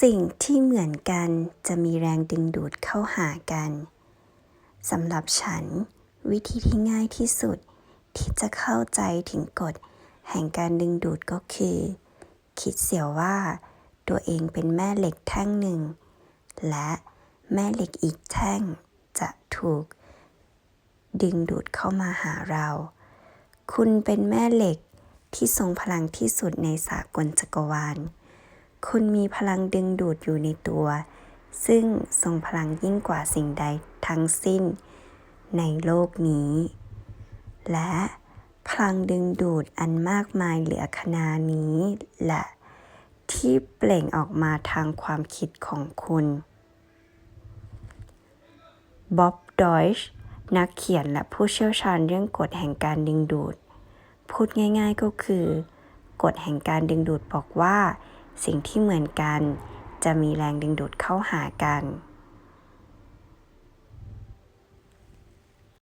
สิ่งที่เหมือนกันจะมีแรงดึงดูดเข้าหากันสำหรับฉัน วิธีที่ง่ายที่สุดที่จะเข้าใจถึงกฎ แห่งการดึงดูดก็คือ คิดเสียว่า ตัวเองเป็นแม่เหล็กแท่งหนึ่ง และแม่เหล็กอีกแท่งจะถูก ดึงดูดเข้ามาหาเรา คุณเป็นแม่เหล็กที่ทรงพลังที่สุดในสากลจักรวาล คุณมีพลังดึงดูดอยู่ในตัว ซึ่งทรงพลังยิ่งกว่าสิ่งใดทั้งสิ้นในโลกนี้ และพลังดึงดูดอันมากมายเหลือขนานี้แหละที่เปล่งออกมาทางความคิดของคุณบ๊อบดอยช์นักเขียนและผู้เชี่ยวชาญเรื่องกฎแห่งการดึงดูด พูดง่ายๆก็คือ กฎแห่งการดึงดูดบอกว่า สิ่งที่เหมือนกัน จะมีแรงดึงดูดเข้าหากัน